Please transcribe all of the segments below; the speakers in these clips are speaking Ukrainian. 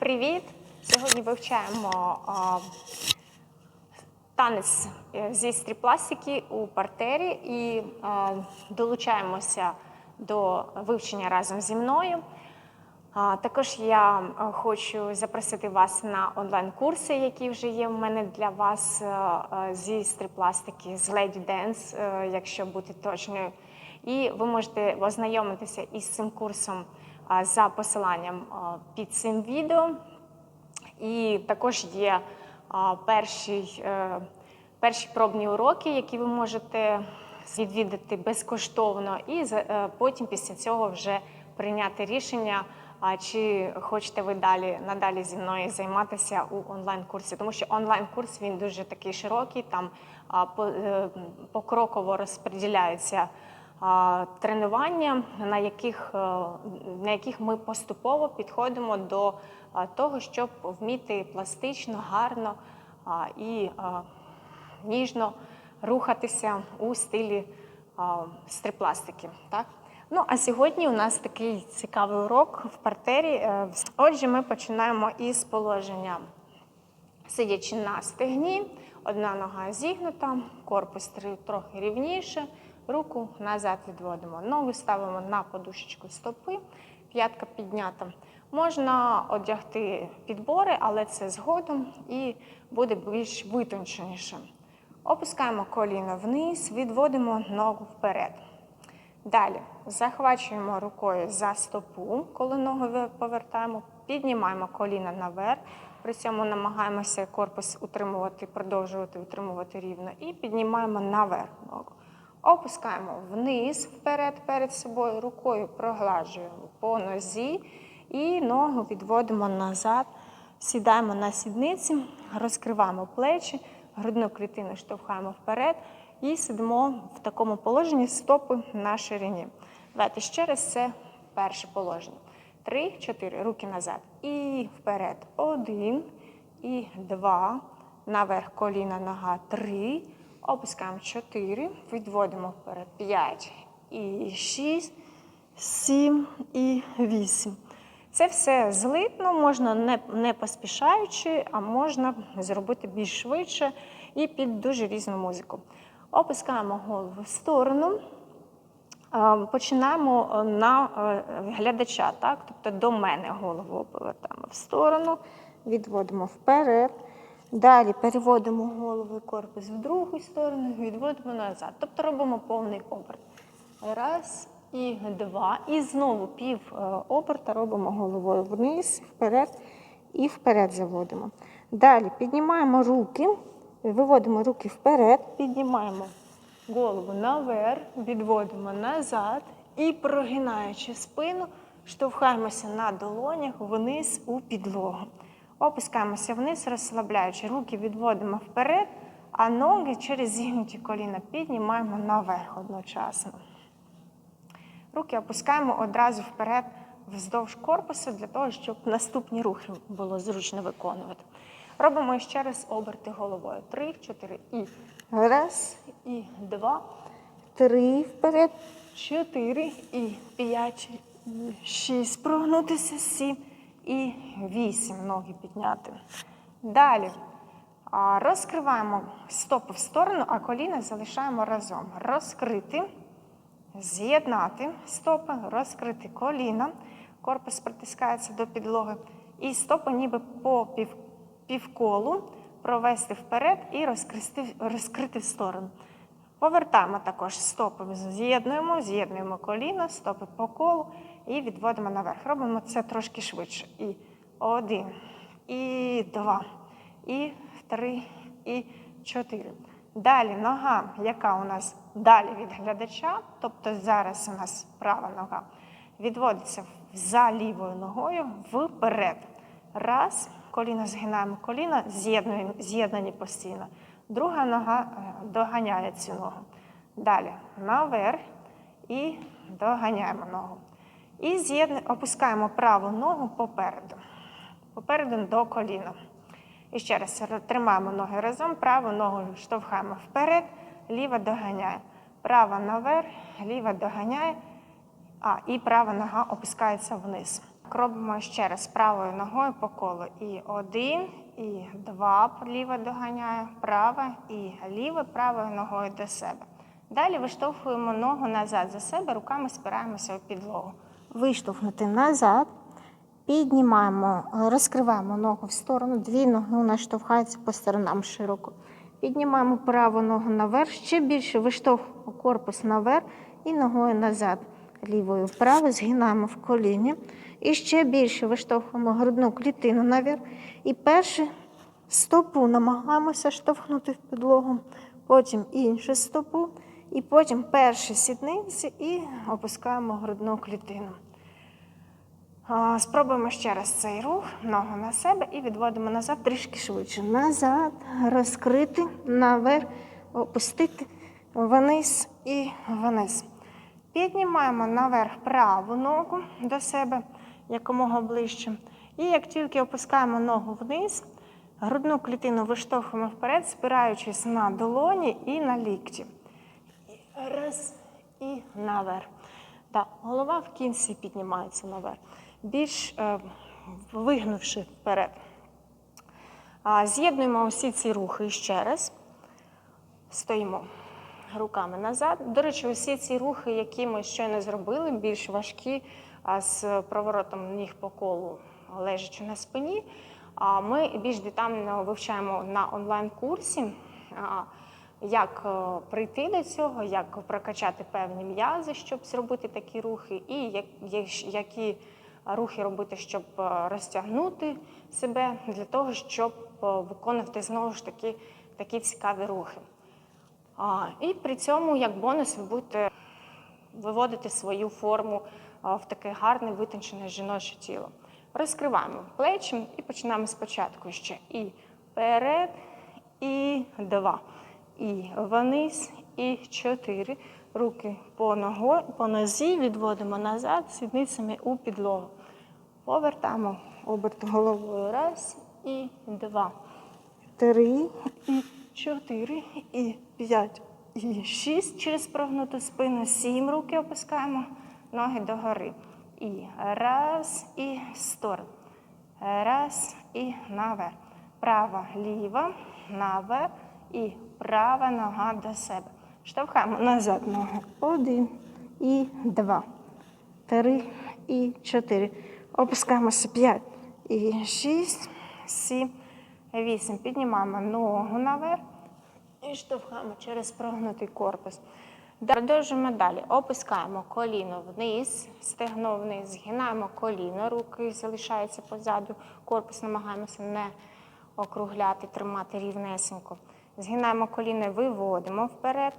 Привіт! Сьогодні вивчаємо а, танець е, зі стріпластики у партері і а, долучаємося до вивчення разом зі мною. А, також я хочу запросити вас на онлайн-курси, які вже є в мене для вас е, е, зі стріпластики, з Lady Dance, е, якщо бути точною. І ви можете ознайомитися із цим курсом а, за посиланням під цим відео. І також є перші, е, перші пробні уроки, які ви можете відвідати безкоштовно, і е, потім після цього вже прийняти рішення, чи хочете ви далі надалі зі мною займатися у онлайн-курсі, тому що онлайн-курс він дуже такий широкий, там е, покроково розподіляються тренування, на яких, е, на яких ми поступово підходимо до того, щоб вміти пластично, гарно і ніжно рухатися у стилі стрипластики. Так? Ну, а сьогодні у нас такий цікавий урок в партері. Е, Отже, ми починаємо із положення сидячи на стегні, одна нога зігнута, корпус трохи рівніше, руку назад відводимо. Ногу ставимо на подушечку стопи, п'ятка піднята. Можна одягти підбори, але це згодом і буде більш витонченіше. Опускаємо коліно вниз, відводимо ногу вперед. Далі захвачуємо рукою за стопу, коли ногу повертаємо, піднімаємо коліна наверх, при цьому намагаємося корпус утримувати, продовжувати утримувати рівно, і піднімаємо наверх ногу. Опускаємо вниз, вперед, перед собою, рукою проглажуємо по нозі і ногу відводимо назад, сідаємо на сідниці, розкриваємо плечі, грудну клітину штовхаємо вперед і сидимо в такому положенні стопи на ширині. Давайте ще раз це перше положення. Три, чотири, руки назад. І вперед. Один і два. Наверх коліна, нога. Три. Опускаємо чотири. Відводимо вперед. П'ять і шість, сім і вісім. Це все злитно, можна не, не поспішаючи, а можна зробити більш швидше і під дуже різну музику. Опускаємо голову в сторону. Починаємо е, на е, глядача, так? тобто до мене голову повертаємо в сторону, відводимо вперед. Далі переводимо голову і корпус в другу сторону, відводимо назад. Тобто робимо повний оберт. Раз і два. І знову пів е, оберта робимо головою вниз, вперед і вперед заводимо. Далі піднімаємо руки, виводимо руки вперед, піднімаємо голову наверх, відводимо назад і, прогинаючи спину, штовхаємося на долонях вниз у підлогу. Опускаємося вниз, розслабляючи. Руки відводимо вперед, а ноги через зігнуті коліна піднімаємо наверх одночасно. Руки опускаємо одразу вперед вздовж корпусу для того, щоб наступні рухи було зручно виконувати. Робимо ще раз оберти головою. Три, чотири і раз, і два, три вперед, чотири і п'ять, і шість. Прогнутися, сім і вісім. Ноги підняти. Далі. Розкриваємо стопи в сторону, а коліна залишаємо разом. Розкрити. З'єднати стопи, розкрити коліна, корпус притискається до підлоги, і стопи ніби по пів, півколу провести вперед і розкрити, розкрити в сторону. Повертаємо також стопи, з'єднуємо, з'єднуємо коліна, стопи по колу і відводимо наверх. Робимо це трошки швидше. І один, і два, і три, і чотири. Далі нога, яка у нас далі від глядача, тобто зараз у нас права нога, відводиться за лівою ногою вперед. Раз, коліно згинаємо коліна, з'єднуємо- з'єднані постійно. Друга нога е, доганяє цю ногу. Далі наверх і доганяємо ногу. І опускаємо праву ногу попереду. Попереду до коліна. І ще раз тримаємо ноги разом, праву ногу штовхаємо вперед, ліва доганяє. Права наверх, ліва доганяє, а і права нога опускається вниз. Робимо ще раз правою ногою по колу. І один, і два. Ліва доганяє, права і ліва правою ногою до себе. Далі виштовхуємо ногу назад за себе, руками спираємося у підлогу. Виштовхнути назад. Піднімаємо, розкриваємо ногу в сторону, дві ноги у нас штовхаються по сторонам широко. Піднімаємо праву ногу наверх, ще більше виштовхуємо корпус наверх і ногою назад. Лівою вправо, згинаємо в коліні. І ще більше виштовхуємо грудну клітину наверх. І першу стопу намагаємося штовхнути в підлогу, потім іншу стопу, і потім перші сідниці і опускаємо грудну клітину. Спробуємо ще раз цей рух, ногу на себе і відводимо назад трішки швидше. Назад, розкрити, наверх, опустити вниз і вниз. Піднімаємо наверх праву ногу до себе якомога ближче. І як тільки опускаємо ногу вниз, грудну клітину виштовхуємо вперед, спираючись на долоні і на лікті. Раз і наверх. Так, голова в кінці піднімається наверх, більш е, вигнувши вперед. З'єднуємо усі ці рухи ще раз. Стоїмо руками назад. До речі, усі ці рухи, які ми щойно зробили, більш важкі, а з проворотом ніг по колу, лежачи на спині. А Ми більш детально вивчаємо на онлайн-курсі, як е, прийти до цього, як прокачати певні м'язи, щоб зробити такі рухи, і як- як- які рухи робити, щоб е, розтягнути себе для того, щоб е, виконувати знову ж таки такі цікаві рухи. А, І при цьому, як бонус, ви будете виводити свою форму в таке гарне витончене жіноче тіло. Розкриваємо плечі і починаємо спочатку ще і вперед, і два. І вниз, і чотири. Руки по, ногу, по нозі відводимо назад, сідницями у підлогу. Повертаємо оберт головою. Раз і два три, і чотири, і п'ять, і шість через прогнуту спину. Сім руки опускаємо, ноги догори. І раз, і в. Раз і наверх. Права, ліва, наверх і права нога до себе. Штовхаємо назад ноги. Один і два три і чотири. Опускаємося п'ять і шість, сім, вісім. Піднімаємо ногу наверх і штовхаємо через прогнутий корпус. Продовжуємо далі. Опускаємо коліно вниз, стегно вниз, згинаємо коліно, руки залишаються позаду, корпус намагаємося не округляти, тримати рівнесенько. Згинаємо коліно, виводимо вперед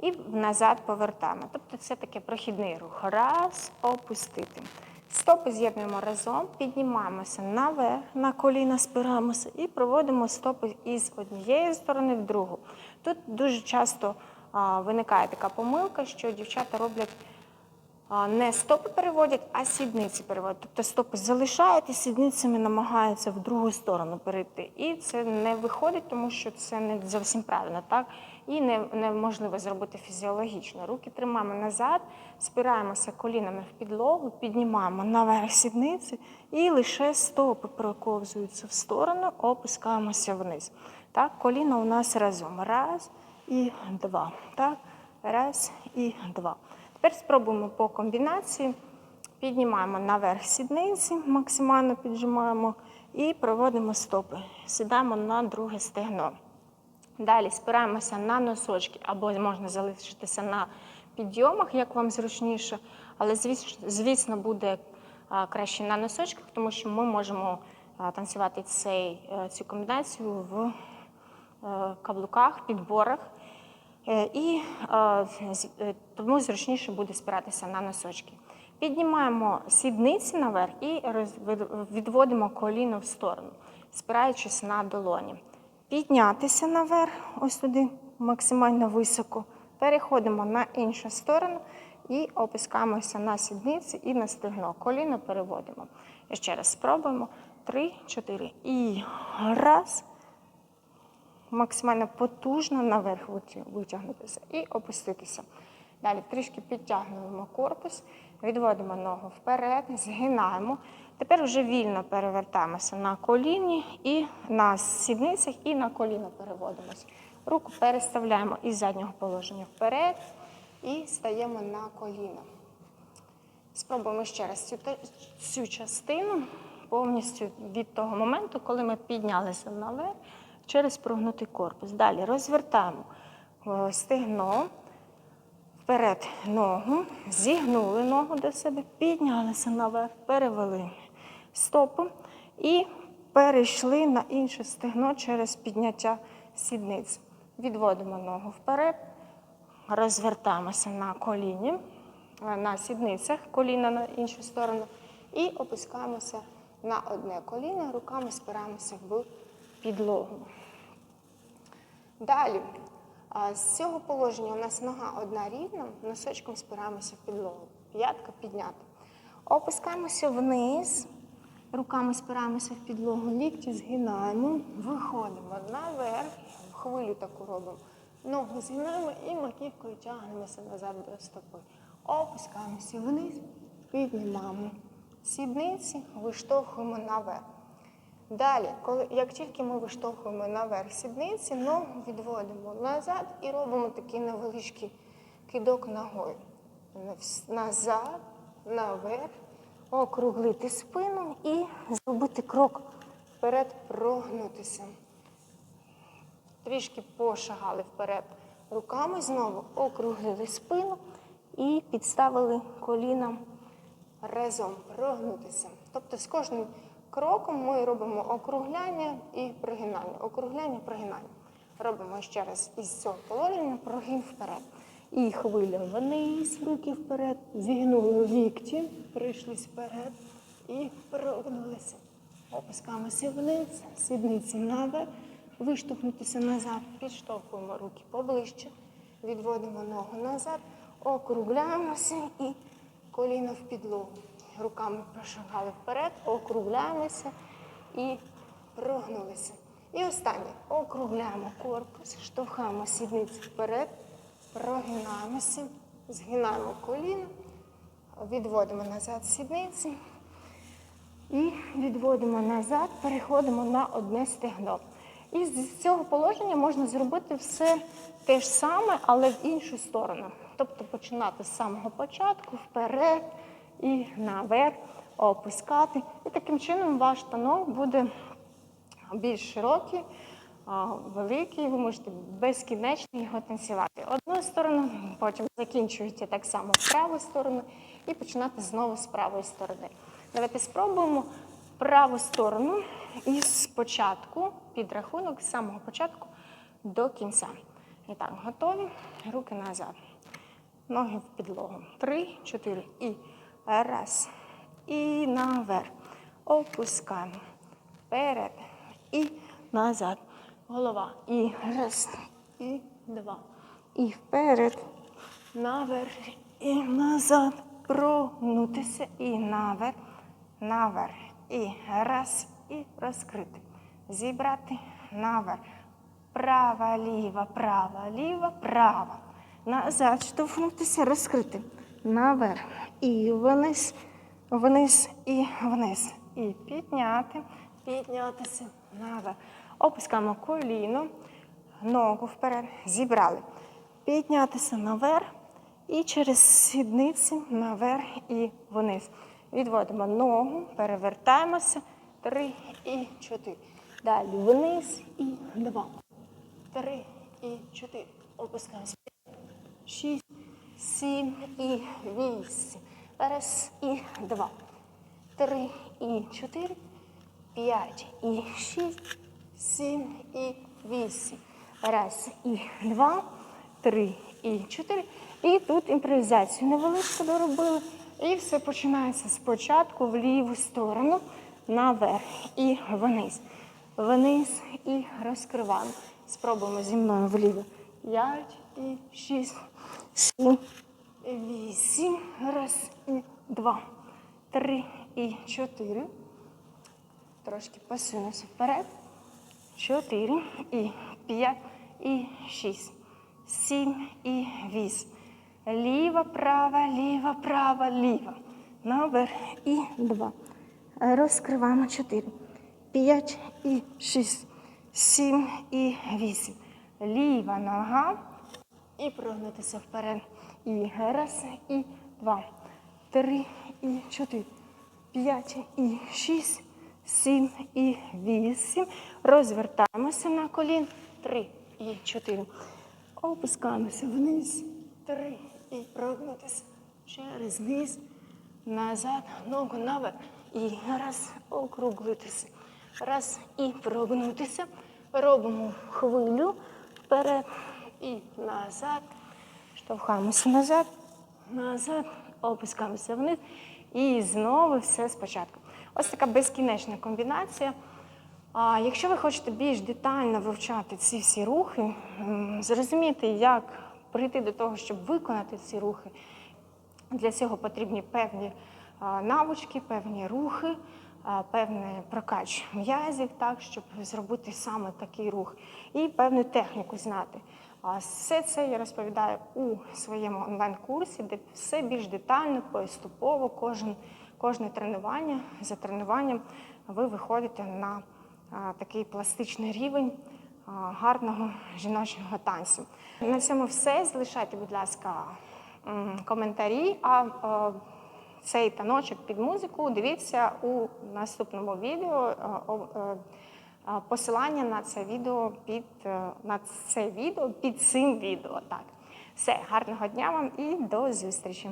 і назад повертаємо. Тобто це таке прохідний рух. Раз, опустити. Стопи з'єднуємо разом, піднімаємося наверх, на коліна спираємося і проводимо стопи із однієї сторони в другу. Тут дуже часто а, виникає така помилка, що дівчата роблять не стопи переводять, а сідниці переводять. Тобто стопи залишають і сідницями намагаються в другу сторону перейти. І це не виходить, тому що це не зовсім правильно, так? І не, неможливо зробити фізіологічно. Руки тримаємо назад, спираємося колінами в підлогу, піднімаємо наверх сідниці і лише стопи проковзуються в сторону, опускаємося вниз. Так, коліна у нас разом. Раз і два. Так, раз і два. Тепер спробуємо по комбінації. Піднімаємо наверх сідниці, максимально піджимаємо і проводимо стопи. Сідаємо на друге стегно. Далі спираємося на носочки, або можна залишитися на підйомах, як вам зручніше. Але, звісно, буде краще на носочках, тому що ми можемо танцювати цей, е, цю комбінацію в е, каблуках, підборах. Е, І е, е, тому зручніше буде спиратися на носочки. Піднімаємо сідниці наверх і відводимо коліно в сторону, спираючись на долоні. Піднятися наверх, ось туди максимально високо. Переходимо на іншу сторону і опускаємося на сідниці і на стегно. Коліно переводимо. Ще раз спробуємо. Три, чотири. І раз максимально потужно наверх витягнутися і опуститися. Далі трішки підтягнуємо корпус, відводимо ногу вперед, згинаємо, Тепер вже вільно перевертаємося на коліні і на сідницях, і на коліно переводимося. Руку переставляємо із заднього положення вперед і стаємо на коліно. Спробуємо ще раз цю, цю частину повністю від того моменту, коли ми піднялися наверх через прогнутий корпус. Далі розвертаємо е, стегно, вперед ногу, зігнули ногу до себе, піднялися наверх, перевели стопу і перейшли на інше стегно через підняття сідниць. Відводимо ногу вперед, розвертаємося на коліні, е, на сідницях, коліна на іншу сторону, і опускаємося на одне коліно, руками спираємося в підлогу. Далі, з цього положення у нас нога одна рівна, носочком спираємося в підлогу. П'ятка піднята. Опускаємося вниз, руками спираємося в підлогу, лікті згинаємо, виходимо наверх, хвилю таку робимо. Ногу згинаємо і маківкою тягнемося назад до стопи. Опускаємося вниз, піднімаємо сідниці, виштовхуємо наверх. Далі, коли, як тільки ми виштовхуємо наверх сідниці, ногу відводимо назад і робимо такий невеличкий кидок ногою. Назад, наверх, округлити спину і зробити крок вперед, прогнутися. Трішки пошагали вперед руками, знову округлили спину і підставили коліна разом прогнутися. Тобто з кожним кроком ми робимо округляння і прогинання. Округляння, прогинання. Робимо ще раз із цього положення прогин вперед. І хвиля вниз, руки вперед, зігнули лікті, прийшлись вперед і прогнулися. Опускаємося вниз, сідниці наверх, виштовхнутися назад, підштовхуємо руки поближче, відводимо ногу назад, округляємося і коліно в підлогу. Руками прошагали вперед, округляємося і прогнулися. І останнє. Округляємо корпус, штовхаємо сідниці вперед, прогинаємося, згинаємо коліно, відводимо назад сідниці і відводимо назад, переходимо на одне стегно. І з цього положення можна зробити все те ж саме, але в іншу сторону. Тобто починати з самого початку, вперед і наверх, опускати. І таким чином ваш танок буде більш широкий, великий, ви можете безкінечно його танцювати. Одну сторону, потім закінчуєте так само в праву сторону і починати знову з правої сторони. Давайте спробуємо праву сторону і спочатку, підрахунок з самого початку до кінця. І так, готові? Руки назад. Ноги в підлогу. Три, чотири. І раз. І наверх. Опускаємо. Вперед. І назад. Голова. І раз. І два. І вперед. Наверх. І назад. Прогнутися. І наверх. Наверх. І раз. І розкрити. Зібрати. Наверх. Права, ліва, права, ліва, права. Назад штовхнутися, розкрити. Наверх. І вниз, вниз і вниз. І підняти, піднятися наверх. Опускаємо коліно, ногу вперед, зібрали. Піднятися наверх і через сідниці наверх і вниз. Відводимо ногу, перевертаємося. Три і чотири. Далі вниз і два. Три і чотири. Опускаємося. Шість, сім і вісім. Раз і два. Три і чотири. П'ять і шість. Сім і вісім. Раз і два. Три і чотири. І тут імпровізацію невеличку доробили. І все починається спочатку в ліву сторону, наверх і вниз. Вниз і розкриваємо. Спробуємо зі мною вліво. П'ять і шість, сім, вісім. Раз і два, три і чотири. Трошки посунуся вперед. Чотири і п'ять і шість, сім і вісім. Ліва, права, ліва, права, ліва. Наверх і два. Розкриваємо 4, 5 і 6, 7 і 8. Ліва нога. І прогнутися вперед. І раз, і два, три, і чотири, п'ять, і шість, сім, і вісім. Розвертаємося на колін. Три і чотири. Опускаємося вниз. Три. І прогнутися. Через низ. Назад. Ногу наверх. І раз. Округлитися. Раз. І прогнутися. Робимо хвилю вперед і назад. Штовхаємося назад, назад, опускаємося вниз. І знову все спочатку. Ось така безкінечна комбінація. А якщо ви хочете більш детально вивчати ці всі рухи, зрозуміти, як прийти до того, щоб виконати ці рухи, для цього потрібні певні навички, певні рухи, певний прокач м'язів, так, щоб зробити саме такий рух, і певну техніку знати. Все це я розповідаю у своєму онлайн-курсі, де все більш детально, поступово, кожен, кожне тренування за тренуванням ви виходите на такий пластичний рівень гарного жіночого танцю. На цьому все. Залишайте, будь ласка, коментарі. А е, цей таночок під музику дивіться у наступному відео. Посилання на це відео під е, на це відео під цим відео. Так, все, гарного дня вам і до зустрічі.